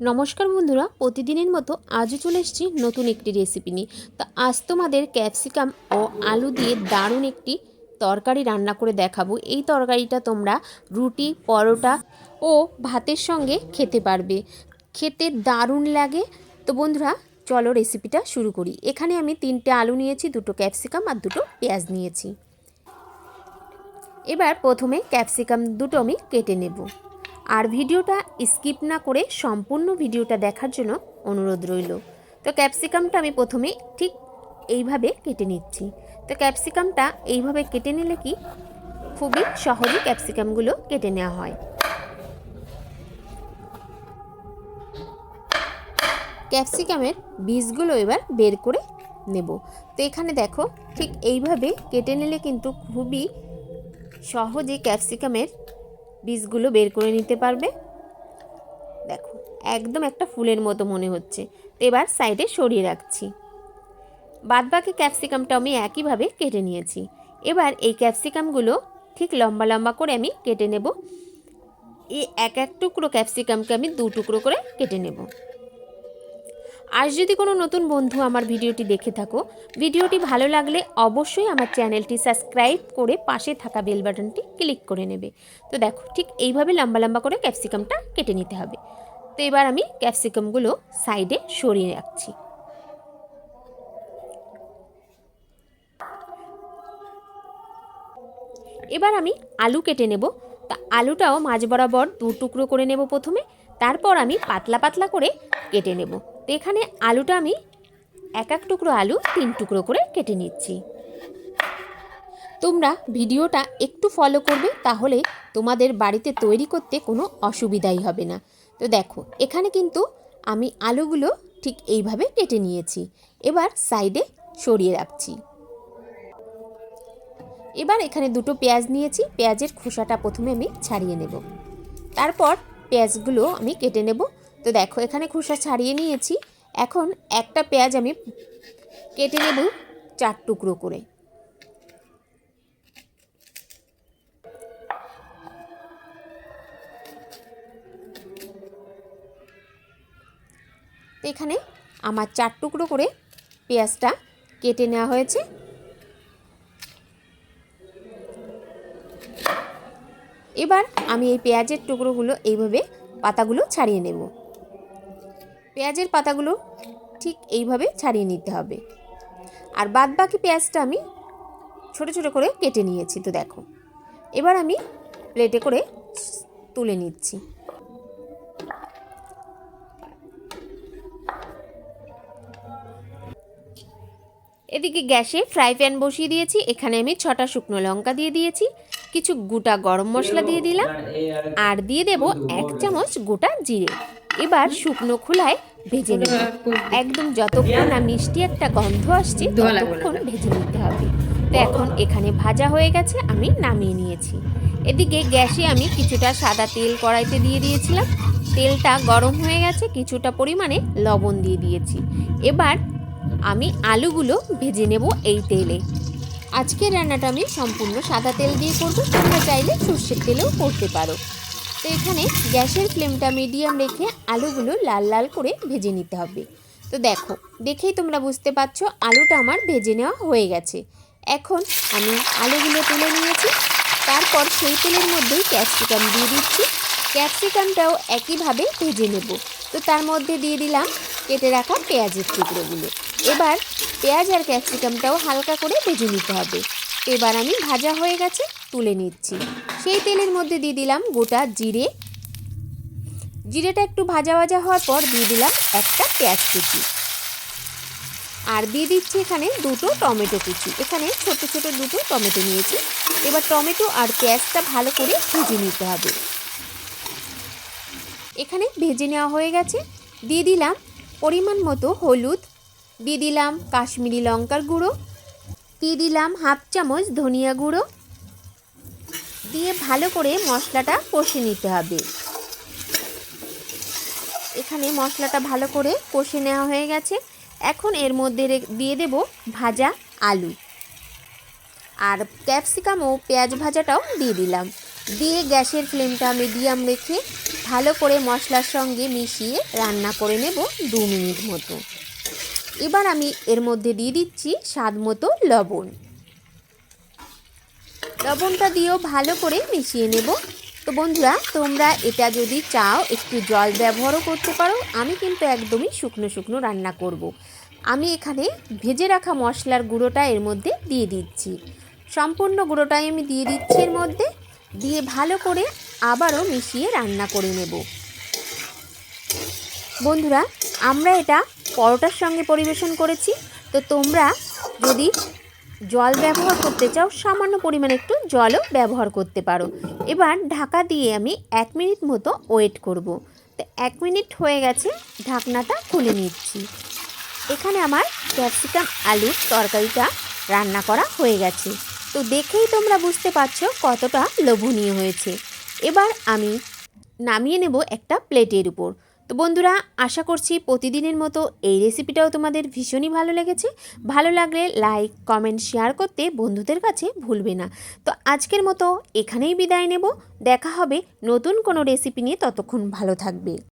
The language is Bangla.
নমস্কার বন্ধুরা, প্রতিদিনের মতো আজও চলে এসেছি নতুন একটি রেসিপি নিয়ে। তা আজ তোমাদের ক্যাপসিকাম ও আলু দিয়ে দারুণ একটি তরকারি রান্না করে দেখাবো। এই তরকারিটা তোমরা রুটি, পরোটা ও ভাতের সঙ্গে খেতে পারবে। খেতে দারুণ লাগে। তো বন্ধুরা, চলো রেসিপিটা শুরু করি। এখানে আমি তিনটে আলু নিয়েছি, দুটো ক্যাপসিকাম আর দুটো পেঁয়াজ নিয়েছি। এবার প্রথমে ক্যাপসিকাম দুটো আমি কেটে নেব। আর ভিডিওটা স্কিপ না করে সম্পূর্ণ ভিডিওটা দেখার জন্য অনুরোধ রইল। তো ক্যাপসিকামটা আমি প্রথমে ঠিক এইভাবে কেটে নিচ্ছি। তো ক্যাপসিকামটা এইভাবে কেটে নিলে কি খুবই সহজে ক্যাপসিকামগুলো কেটে নেওয়া হয়। ক্যাপসিকামের বীজগুলো এবার বের করে নেব। তো এখানে দেখো ঠিক এইভাবে কেটে নিলে কিন্তু খুবই সহজে ক্যাপসিকামের বীজগুলো বের করে নিতে পারবে। দেখো, একদম একটা ফুলের মতো মনে হচ্ছে। তো এবার সাইডে সরিয়ে রাখছি। বাদবাকি ক্যাপসিকামটা আমি একইভাবে কেটে নিয়েছি। এবার এই ক্যাপসিকামগুলো ঠিক লম্বা লম্বা করে আমি কেটে নেব। এই এক এক টুকরো ক্যাপসিকামকে আমি দু টুকরো করে কেটে নেব। আজ যদি কোনো নতুন বন্ধু আমার ভিডিওটি দেখে থাকো, ভিডিওটি ভালো লাগলে অবশ্যই আমার চ্যানেলটি সাবস্ক্রাইব করে পাশে থাকা বেল বাটনটি ক্লিক করে নেবে। তো দেখো, ঠিক এইভাবে লম্বা লম্বা করে ক্যাপসিকামটা কেটে নিতে হবে। তো এবার আমি ক্যাপসিকামগুলো সাইডে সরিয়ে রাখছি। এবার আমি আলু কেটে নেব। তা আলুটাও মাঝ বরাবর দু টুকরো করে নেব প্রথমে, তারপর আমি পাতলা পাতলা করে কেটে নেব। তো এখানে আলুটা আমি এক এক টুকরো আলু তিন টুকরো করে কেটে নিচ্ছি। তোমরা ভিডিওটা একটু ফলো করবে, তাহলে তোমাদের বাড়িতে তৈরি করতে কোনো অসুবিধাই হবে না। তো দেখো, এখানে কিন্তু আমি আলুগুলো ঠিক এইভাবে কেটে নিয়েছি। এবার সাইডে সরিয়ে রাখছি। এবার এখানে দুটো পেঁয়াজ নিয়েছি। পেঁয়াজের খোসাটা প্রথমে আমি ছাড়িয়ে নেব। তারপর পেঁয়াজগুলো আমি কেটে নেব। তো দেখো, এখানে খোসা ছাড়িয়ে নিয়েছি। এখন একটা পেঁয়াজ আমি কেটে নেব চার টুকরো করে। এখানে আমার চার টুকরো করে পেঁয়াজটা কেটে নেওয়া হয়েছে। এবার আমি এই পেঁয়াজের টুকরোগুলো এইভাবে পাতাগুলো ছাড়িয়ে নেব। পেঁয়াজের পাতাগুলো ঠিক এইভাবে ছাড়িয়ে নিতে হবে। আর বাদ বাকি পেঁয়াজটা আমি ছোট ছোট করে কেটে নিয়েছি, তো দেখো। এবার আমি প্লেটে করে তুলে নিচ্ছি। এদিকে গ্যাসে ফ্রাই প্যান বসিয়ে দিয়েছি এখানে আমি ছটা শুকনো লঙ্কা দিয়ে দিয়েছি কিছু গোটা গরম মশলা দিয়ে দিলাম আর দিয়ে দেব এক চামচ গোটা জিরে। এবার শুকনো খোলায় ভেজে নেব। একদম যতক্ষণ না মিষ্টি একটা গন্ধ আসছে ততক্ষণ ভেজে নিতে হবে। তো এখন এখানে ভাজা হয়ে গেছে আমি নামিয়ে নিয়েছি। এদিকে গ্যাসে আমি কিছুটা সাদা তেল কড়াইতে দিয়ে দিয়েছিলাম। তেলটা গরম হয়ে গেছে কিছুটা পরিমাণে লবণ দিয়ে দিয়েছি। এবার আমি আলুগুলো ভেজে নেব এই তেলে। আজকের রান্নাটা আমি সম্পূর্ণ সাদা তেল দিয়ে করব, তোমরা চাইলে সর্ষের তেলেও করতে পারো। তো এখানে গ্যাসের ফ্লেমটা মিডিয়াম রেখে আলুগুলো লাল লাল করে ভেজে নিতে হবে। তো দেখো, দেখেই তোমরা বুঝতে পারছ আলুটা আমার ভেজে নেওয়া হয়ে গেছে। এখন আমি আলুগুলো তুলে নিয়েছি। তারপর সেই তেলের মধ্যেই ক্যাপসিকাম দিয়ে দিচ্ছি। ক্যাপসিকামটাও একইভাবে ভেজে নেব। তো তার মধ্যে দিয়ে দিলাম কেটে রাখা পেঁয়াজের টুকরোগুলো। এবার পেঁয়াজ আর ক্যাপসিকামটাও হালকা করে ভেজে নিতে হবে। এবার আমি ভাজা হয়ে গেছে তুলে নিচ্ছি। সেই তেলের মধ্যে দিয়ে দিলাম গোটা জিরে। জিরেটা একটু ভাজা ভাজা হওয়ার পর দিয়ে দিলাম একটা পেঁয়াজ কুচি। আর দিয়ে দিচ্ছি এখানে দুটো টমেটো কুচি। এখানে ছোট ছোট দুটো টমেটো নিয়েছি। এবার টমেটো আর পেঁয়াজটা ভালো করে ভেজে নিতে হবে। এখানে ভেজে নেওয়া হয়ে গেছে। দিয়ে দিলাম পরিমাণ মতো হলুদ দিয়ে দিলাম কাশ্মীরি লঙ্কার গুঁড়ো দিয়ে দিলাম হাফ চামচ ধনিয়া গুঁড়ো। দিয়ে ভালো করে মশলাটা কষে নিতে হবে। এখানে মশলাটা ভালো করে কষে নেওয়া হয়ে গেছে। এখন এর মধ্যে দিয়ে দেব ভাজা আলু। আর ক্যাপসিকাম ও পেঁয়াজ ভাজাটাও দিয়ে দিলাম। দিয়ে গ্যাসের ফ্লেমটা মিডিয়াম রেখে ভালো করে মশলার সঙ্গে মিশিয়ে রান্না করে নেব দু মিনিট মতো। এবার আমি এর মধ্যে দিয়ে দিচ্ছি স্বাদ মতো লবণ। লবণটা দিয়েও ভালো করে মিশিয়ে নেব। তো বন্ধুরা, তোমরা এটা যদি চাও, একটু জল ব্যবহারও করতে পারো। আমি কিন্তু একদমই শুকনো শুকনো রান্না করব। আমি এখানে ভেজে রাখা মশলার গুঁড়োটা এর মধ্যে দিয়ে দিচ্ছি। সম্পূর্ণ গুঁড়োটাই আমি দিয়ে দিচ্ছি এর মধ্যে। দিয়ে ভালো করে আবারও মিশিয়ে রান্না করে নেব। বন্ধুরা, আমরা এটা পরোটার সঙ্গে পরিবেশন করেছি। তো তোমরা যদি জল ব্যবহার করতে চাও, সামান্য পরিমাণে একটু জলও ব্যবহার করতে পারো। এবার ঢাকা দিয়ে আমি এক মিনিট মতো ওয়েট করব। তো এক মিনিট হয়ে গেছে, ঢাকনাটা খুলে নিচ্ছি। এখানে আমার ক্যাপসিকাম আলুর তরকারিটা রান্না করা হয়ে গেছে। তো দেখেই তোমরা বুঝতে পারছ কতটা লোভনীয় হয়েছে। এবার আমি নামিয়ে নেব একটা প্লেটের উপর। তো বন্ধুরা, আশা করছি প্রতিদিনের মতো এই রেসিপিটাও তোমাদের ভীষণই ভালো লেগেছে। ভালো লাগলে লাইক কমেন্ট শেয়ার করতে বন্ধুদের কাছে ভুলবে না। তো আজকের মতো এখানেই বিদায় নেব। দেখা হবে নতুন কোনো রেসিপি নিয়ে। ততক্ষণ ভালো থাকবে।